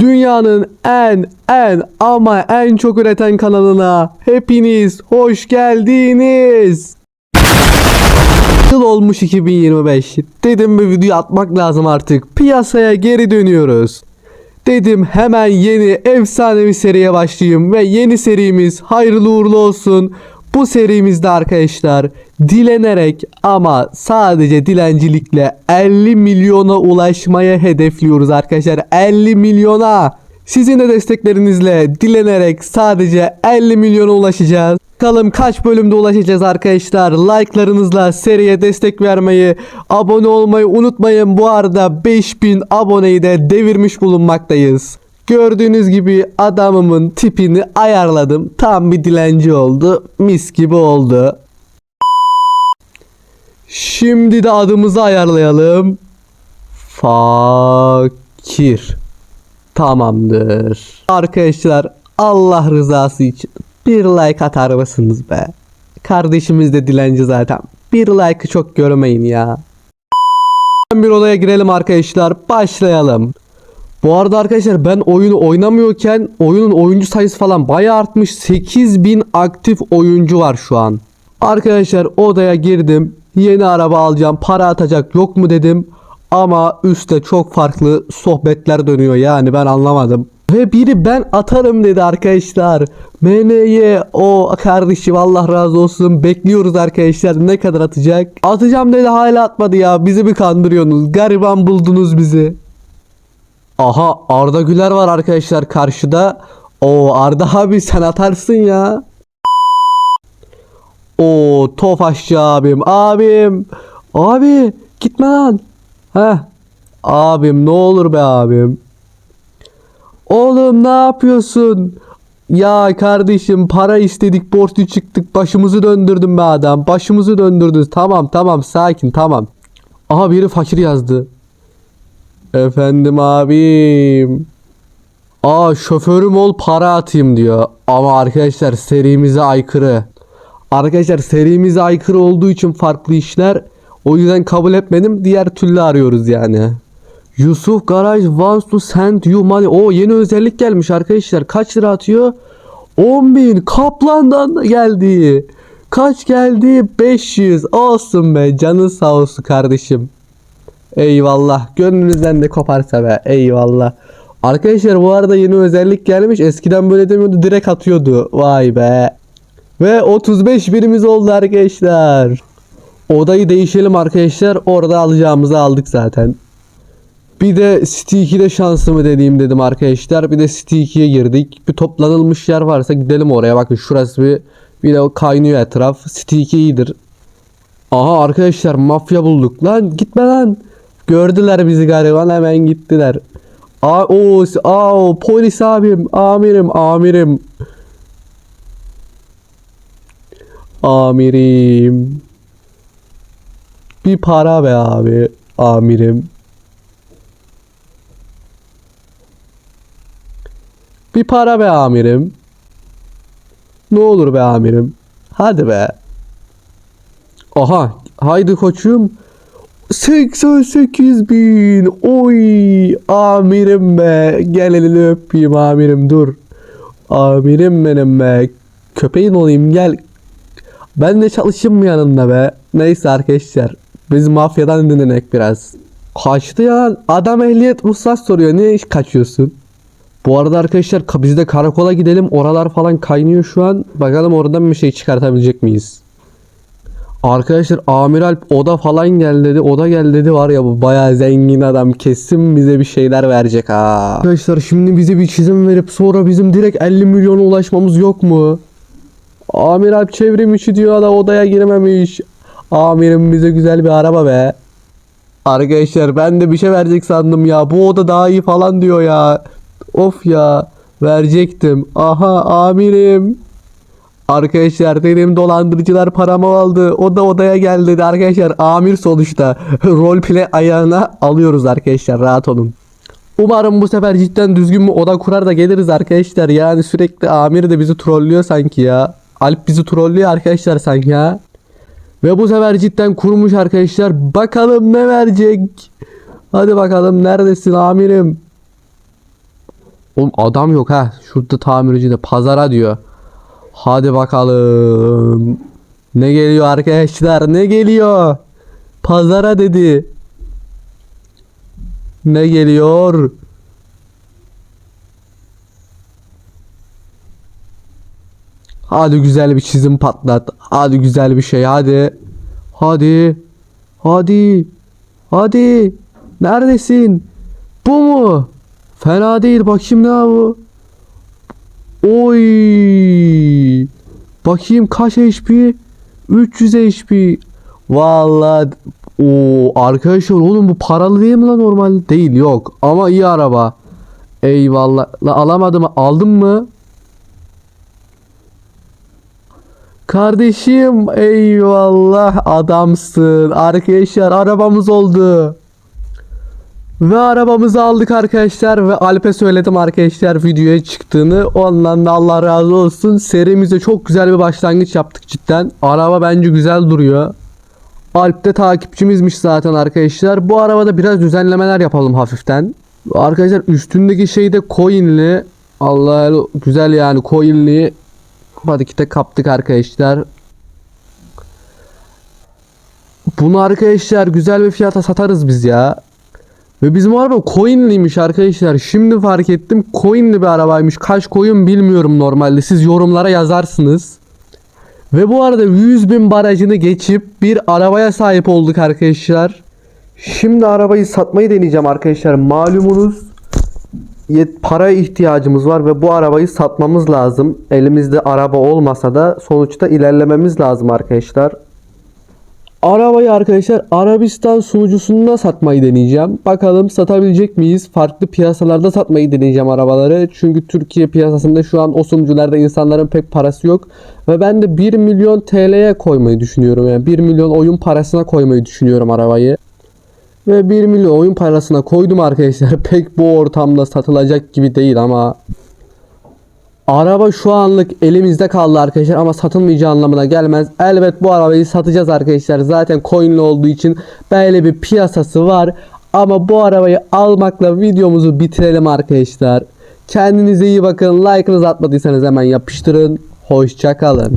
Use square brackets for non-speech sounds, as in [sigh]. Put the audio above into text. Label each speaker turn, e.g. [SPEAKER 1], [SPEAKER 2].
[SPEAKER 1] Dünyanın en en ama en çok üreten kanalına hepiniz hoş geldiniz. Yıl olmuş 2025. Dedim bir video atmak lazım artık. Piyasaya geri dönüyoruz. Dedim hemen yeni efsanevi seriye başlayayım ve yeni serimiz hayırlı uğurlu olsun. Bu serimizde arkadaşlar dilenerek ama sadece dilencilikle 50 milyona ulaşmaya hedefliyoruz arkadaşlar. 50 milyona. Sizin de desteklerinizle dilenerek sadece 50 milyona ulaşacağız. Bakalım kaç bölümde ulaşacağız arkadaşlar. Like'larınızla seriye destek vermeyi, abone olmayı unutmayın. Bu arada 5000 aboneyi de devirmiş bulunmaktayız. Gördüğünüz gibi adamımın tipini ayarladım. Tam bir dilenci oldu. Mis gibi oldu. Şimdi de adımızı ayarlayalım. Fakir. Tamamdır. Arkadaşlar Allah rızası için bir like atar mısınız be? Kardeşimiz de dilenci zaten. Bir like'ı çok görmeyin ya. Bir odaya girelim arkadaşlar. Başlayalım. Bu arada arkadaşlar ben oyunu oynamıyorken oyunun oyuncu sayısı falan bayağı artmış. 8000 aktif oyuncu var şu an. Arkadaşlar odaya girdim. Yeni araba alacağım. Para atacak yok mu dedim. Ama üstte çok farklı sohbetler dönüyor yani ben anlamadım. Ve biri ben atarım dedi arkadaşlar. MNY o kardeşim Allah razı olsun. Bekliyoruz arkadaşlar ne kadar atacak. Atacağım dedi hala atmadı ya. Bizi mi kandırıyorsunuz? Gariban buldunuz bizi. Aha Arda Güler var arkadaşlar karşıda. O Arda abi sen atarsın ya. O Tofaşçı abim abim. Abi gitme lan. Heh. Abim ne olur be abim. Oğlum ne yapıyorsun? Ya kardeşim para istedik borçlu çıktık başımızı döndürdün be adam. Başımızı döndürdün. Tamam tamam sakin tamam. Aha biri fakir yazdı. Efendim abim. Aa şoförüm ol para atayım diyor. Ama arkadaşlar serimize aykırı. Arkadaşlar serimize aykırı olduğu için farklı işler. O yüzden kabul etmedim. Diğer türlü arıyoruz yani. Yusuf Garaj wants to send you money. O yeni özellik gelmiş arkadaşlar. Kaç lira atıyor? 10.000 Kaplan'dan da geldi. Kaç geldi? 500. Olsun be. Canın sağ olsun kardeşim. Eyvallah. Gönlünüzden de koparsa be. Eyvallah. Arkadaşlar bu arada yeni özellik gelmiş. Eskiden böyle demiyordu. Direkt atıyordu. Vay be. Ve 35 birimiz oldu arkadaşlar. Odayı değişelim arkadaşlar. Orada alacağımızı aldık zaten. Bir de City 2'de şansımı deneyeyim dedim arkadaşlar. Bir de City 2'ye girdik. Bir toplanılmış yer varsa gidelim oraya. Bakın şurası bir bir de kaynıyor etraf. City 2 iyidir. Aha arkadaşlar mafya bulduk. Lan gitme lan. Gördüler bizi gariban hemen gittiler. Aa, o, aa, polis abim, amirim, amirim. Amirim. Bir para be abi, amirim. Bir para be amirim. Ne olur be amirim. Hadi be. Aha. Haydi koçum. 88 bin. Oy. Amirim be. Gel elini öpeyim amirim dur. Amirim benim be. Köpeğin olayım gel. Ben de çalışayım mı yanında be. Neyse arkadaşlar. Biz mafyadan dinlenek biraz. Kaçtı ya. Adam ehliyet ruhsat soruyor. Niye iş kaçıyorsun? Bu arada arkadaşlar ka- biz de karakola gidelim. Oralar falan kaynıyor şu an. Bakalım oradan bir şey çıkartabilecek miyiz? Arkadaşlar Amir Alp oda falan gel dedi. Oda gel dedi var ya bu bayağı zengin adam. Kesin bize bir şeyler verecek ha. Arkadaşlar şimdi bize bir çizim verip sonra bizim direkt 50 milyona ulaşmamız yok mu? Amir Alp çevrim içi diyor da odaya girememiş. Amirim bize güzel bir araba be. Arkadaşlar ben de bir şey verecek sandım ya. Bu oda daha iyi falan diyor ya. Of ya. Verecektim. Aha amirim. Arkadaşlar dedim dolandırıcılar paramı aldı. O da odaya geldi dedi. Arkadaşlar amir sonuçta. [laughs] Roleplay ayağına alıyoruz arkadaşlar. Rahat olun. Umarım bu sefer cidden düzgün bir oda kurar da geliriz arkadaşlar. Yani sürekli amir de bizi trollüyor sanki ya. Alp bizi trollüyor arkadaşlar sanki ya. Ve bu sefer cidden kurmuş arkadaşlar. Bakalım ne verecek. Hadi bakalım neredesin amirim? Oğlum adam yok ha. Şurada tamirci de pazara diyor. Hadi bakalım. Ne geliyor arkadaşlar? Ne geliyor? Pazara dedi. Ne geliyor? Hadi güzel bir çizim patlat. Hadi güzel bir şey hadi. Hadi. Hadi. Hadi. Neredesin? Bu mu? Fena değil. Bakayım ne bu? Oy. Bakayım kaç HP? 300 HP. Vallahi o arkadaşlar oğlum bu paralı değil mi lan normal? Değil yok ama iyi araba. Eyvallah. La alamadım. Aldın mı? Kardeşim eyvallah adamsın. Arkadaşlar arabamız oldu. Ve arabamızı aldık arkadaşlar ve Alp'e söyledim arkadaşlar videoya çıktığını. Ondan da Allah razı olsun. Serimize çok güzel bir başlangıç yaptık cidden. Araba bence güzel duruyor. Alp de takipçimizmiş zaten arkadaşlar. Bu arabada biraz düzenlemeler yapalım hafiften. Arkadaşlar üstündeki şey de coinli. Allah güzel yani coinli. Hadi kite kaptık arkadaşlar. Bunu arkadaşlar güzel bir fiyata satarız biz ya. Ve bizim araba coinliymiş arkadaşlar. Şimdi fark ettim. Coinli bir arabaymış. Kaç coin bilmiyorum normalde. Siz yorumlara yazarsınız. Ve bu arada 100 bin barajını geçip bir arabaya sahip olduk arkadaşlar. Şimdi arabayı satmayı deneyeceğim arkadaşlar. Malumunuz paraya ihtiyacımız var ve bu arabayı satmamız lazım. Elimizde araba olmasa da sonuçta ilerlememiz lazım arkadaşlar. Arabayı arkadaşlar Arabistan sunucusunda satmayı deneyeceğim. Bakalım satabilecek miyiz? Farklı piyasalarda satmayı deneyeceğim arabaları. Çünkü Türkiye piyasasında şu an o sunucularda insanların pek parası yok. Ve ben de 1 milyon TL'ye koymayı düşünüyorum. Yani 1 milyon oyun parasına koymayı düşünüyorum arabayı. Ve 1 milyon oyun parasına koydum arkadaşlar. [laughs] Pek bu ortamda satılacak gibi değil ama Araba şu anlık elimizde kaldı arkadaşlar ama satılmayacağı anlamına gelmez. Elbet bu arabayı satacağız arkadaşlar. Zaten coinli olduğu için böyle bir piyasası var. Ama bu arabayı almakla videomuzu bitirelim arkadaşlar. Kendinize iyi bakın. Like'ınızı atmadıysanız hemen yapıştırın. Hoşçakalın.